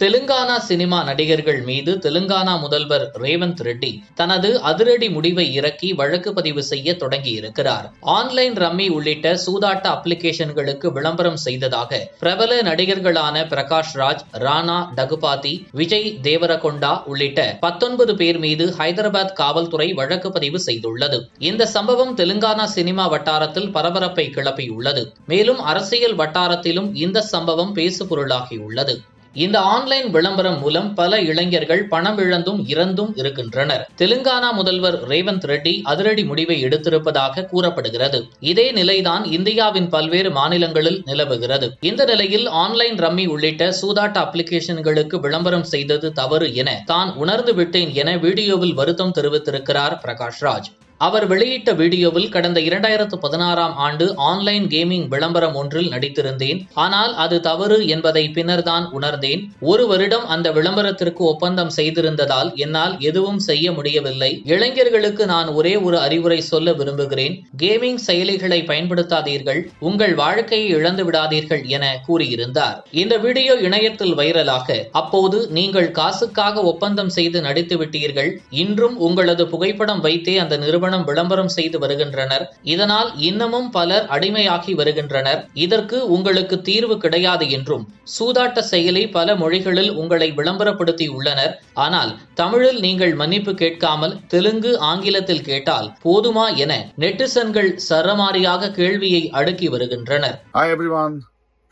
Telangana cinema நடிகர்கள் மீது தெலுங்கானா முதல்வர் ரேவந்த் ரெட்டி தனது அதிரடி முடிவை இறக்கி வழக்கு பதிவு செய்ய தொடங்கியிருக்கிறார். ஆன்லைன் ரம்மி உள்ளிட்ட சூதாட்ட அப்ளிகேஷன்களுக்கு விளம்பரம் செய்ததாக பிரபல நடிகர்களான பிரகாஷ் ராஜ் ராணா டகுபாதி விஜய் தேவரகொண்டா உள்ளிட்ட பத்தொன்பது பேர் மீது ஹைதராபாத் காவல்துறை வழக்கு பதிவு செய்துள்ளது. இந்த சம்பவம் தெலுங்கானா சினிமா வட்டாரத்தில் பரபரப்பை கிளப்பியுள்ளது. மேலும் அரசியல் வட்டாரத்திலும் இந்த சம்பவம் பேசுபொருளாகியுள்ளது. இந்த ஆன்லைன் விளம்பரம் மூலம் பல இளைஞர்கள் பணம் இழந்தும் இறந்தும் இருக்கின்றனர். தெலுங்கானா முதல்வர் ரேவந்த் ரெட்டி அதிரடி முடிவை எடுத்திருப்பதாக கூறப்படுகிறது. இதே நிலைதான் இந்தியாவின் பல்வேறு மாநிலங்களில் நிலவுகிறது. இந்த நிலையில் ஆன்லைன் ரம்மி உள்ளிட்ட சூதாட்ட அப்ளிகேஷன்களுக்கு விளம்பரம் செய்தது தவறு என தான் உணர்ந்து விட்டேன் என வீடியோவில் வருத்தம் தெரிவித்திருக்கிறார் பிரகாஷ் ராஜ் அவர் வெளியிட்ட வீடியோவில் கடந்த இரண்டாயிரத்து பதினாறாம் ஆண்டு ஆன்லைன் கேமிங் விளம்பரம் ஒன்றில் நடித்திருந்தேன். ஆனால் அது தவறு என்பதை பின்னர்தான் உணர்ந்தேன். ஒரு வருடம் அந்த விளம்பரத்திற்கு ஒப்பந்தம் செய்திருந்ததால் என்னால் எதுவும் செய்ய முடியவில்லை. இளைஞர்களுக்கு நான் ஒரே ஒரு அறிவுரை சொல்ல விரும்புகிறேன். கேமிங் செயலிகளை பயன்படுத்தாதீர்கள். உங்கள் வாழ்க்கையை இழந்து விடாதீர்கள் என கூறியிருந்தார். இந்த வீடியோ இணையத்தில் வைரலாக அப்போது நீங்கள் காசுக்காக ஒப்பந்தம் செய்து நடித்து விட்டீர்கள் இன்றும் உங்களது புகைப்படம் வைத்தே அந்த நிறுவனம் நிறுவனம் விளம்பரம் செய்து வருகின்றனர் இதனால் இன்னமும் பலர் அடிமையாகி வருகின்றனர் இதற்கு உங்களுக்கு தீர்வு கிடையாது என்றும் சூதாட்ட செயலி பல மொழிகளில் உங்களை விளம்பரப்படுத்தி உள்ளனர் ஆனால் தமிழில் நீங்கள் மன்னிப்பு கேட்காமல் தெலுங்கு ஆங்கிலத்தில் கேட்டால் போதுமா என நெட்டிசன்கள் சரமாரியாக கேள்வியை அடுக்கி வருகின்றனர் Hi everyone,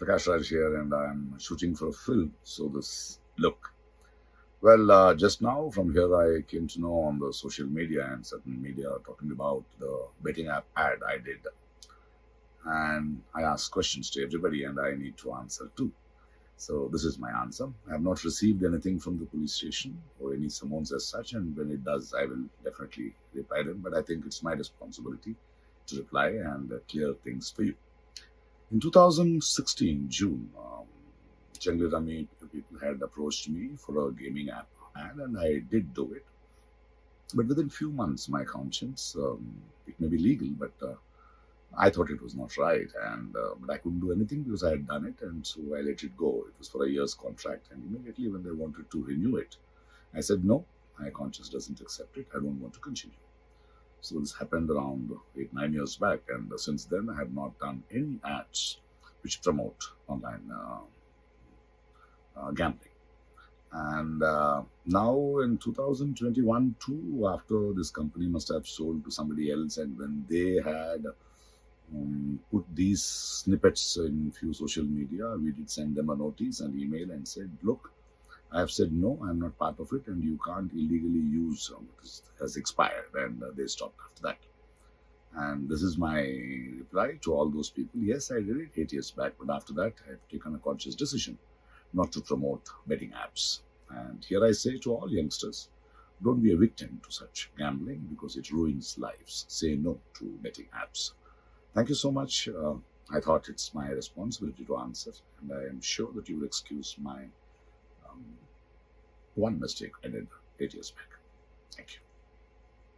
Prakash Raj here, and I'm shooting for a film. So this look. Well, uh, just now from here I came to know on the social media and certain media are talking about the betting app ad I did, and I asked questions to everybody, and I need to answer too. So this is my answer. I have not received anything from the police station or any summons as such, and when it does, I will definitely reply them. But I think it's my responsibility to reply and uh, clear things for you. In 2016, June, um, Jangli Rami people had approached me for a gaming app, ad, and I did do it. But within few months, my conscience, um, it may be legal, but uh, I thought it was not right, and uh, but I couldn't do anything because I had done it, and so I let it go. It was for a year's contract, and immediately when they wanted to renew it, I said no. My conscience doesn't accept it. I don't want to continue. So this happened around eight, nine years back, and uh, since then I have not done any ads which promote online uh, gambling. And uh, now in 2021, too, after this company must have sold to somebody else, and when they had um, put these snippets in few social media, we did send them a notice and email and said, look, I have said no, I'm not part of it, and you can't illegally use um, this has expired, and uh, they stopped after that. And this is my reply to all those people. Yes, I did it eight years back, but after that, I have taken a conscious decision not to promote betting apps. And here I say to all youngsters, don't be a victim to such gambling because it ruins lives. Say no to betting apps. Thank you so much. Uh, I thought it's my responsibility to answer, and I am sure that you will excuse my um, one mistake I did eight years back. Thank you.